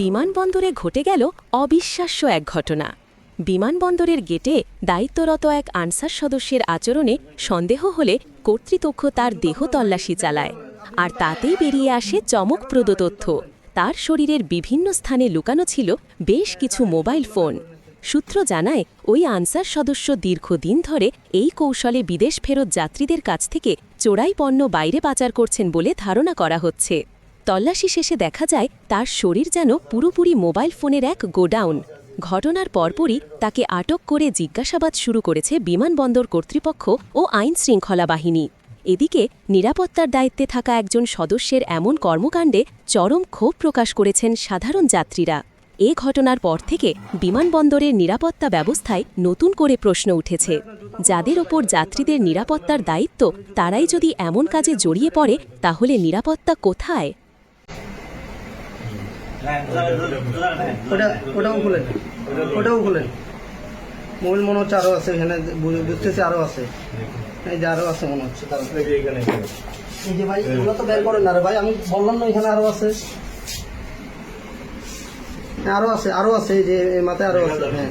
বিমানবন্দরে ঘটে গেল অবিশ্বাস্য এক ঘটনা। বিমানবন্দরের গেটে দায়িত্বরত এক আনসার সদস্যের আচরণে সন্দেহ হলে কর্তৃপক্ষ তার দেহ তল্লাশি চালায়, আর তাতেই বেরিয়ে আসে চমকপ্রদ তথ্য। তার শরীরের বিভিন্ন স্থানে লুকানো ছিল বেশ কিছু মোবাইল ফোন। সূত্র জানায়, ওই আনসার সদস্য দীর্ঘদিন ধরে এই কৌশলে বিদেশ ফেরত যাত্রীদের কাছ থেকে চোরাই পণ্য বাইরে পাচার করছেন বলে ধারণা করা হচ্ছে। তল্লাশি শেষে দেখা যায়, তার শরীর যেন পুরোপুরি মোবাইল ফোনের এক গোডাউন। ঘটনার পরপরই তাকে আটক করে জিজ্ঞাসাবাদ শুরু করেছে বিমানবন্দর কর্তৃপক্ষ ও আইন শৃঙ্খলা বাহিনী। এদিকে, নিরাপত্তার দায়িত্বে থাকা একজন সদস্যের এমন কর্মকাণ্ডে চরম ক্ষোভ প্রকাশ করেছেন সাধারণ যাত্রীরা। এ ঘটনার পর থেকে বিমানবন্দরের নিরাপত্তা ব্যবস্থায় নতুন করে প্রশ্ন উঠেছে। যাদের ওপর যাত্রীদের নিরাপত্তার দায়িত্ব, তারাই যদি এমন কাজে জড়িয়ে পড়ে, তাহলে নিরাপত্তা কোথায়? ওটা ওটাও খুলেন। ওটাও খুলেন। মোবাইল মনে হচ্ছে আরও আছে এখানে বুঝতেছি আরও আছে। এই যে আরও আছে মনে হচ্ছে। এই যে ভাই এগুলো তো বের করেন না রে ভাই আমি বললাম না এখানে আরও আছে। আরও আছে আরও আছে এই যে মাথায় আরও আছে হ্যাঁ।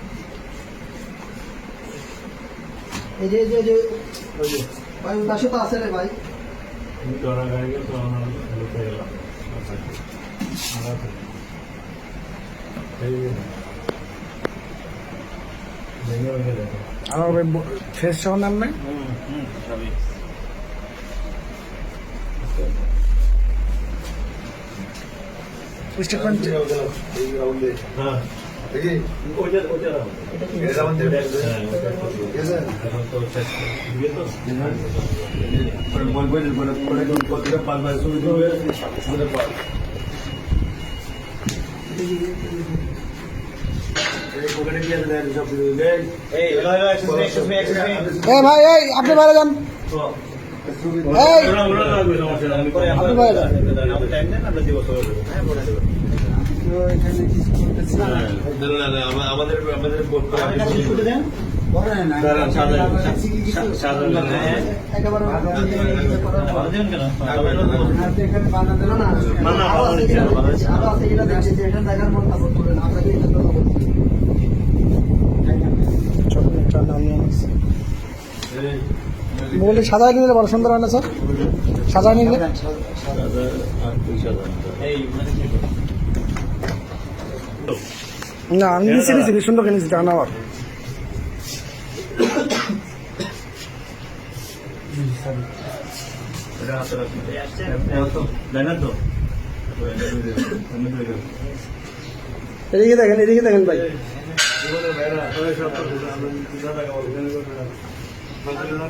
এই যে এই যে- ভাই পাশে তো আছে রে ভাই। আমার ফেস সহ নাম না স্টেটমেন্ট এ ভাই এই আপনি বাইরে যান আপনি বাইরে যান না, না, মন কথা বলছি। মোবাইলটি সাজায় নিলে বড় সুন্দর হয় না স্যার? সাজায় নিলে? না আমি নিচে নিচে সুন্দর করে নিচে টাকা আমার এদিকে দেখেন এদিকে দেখেন ভাই। না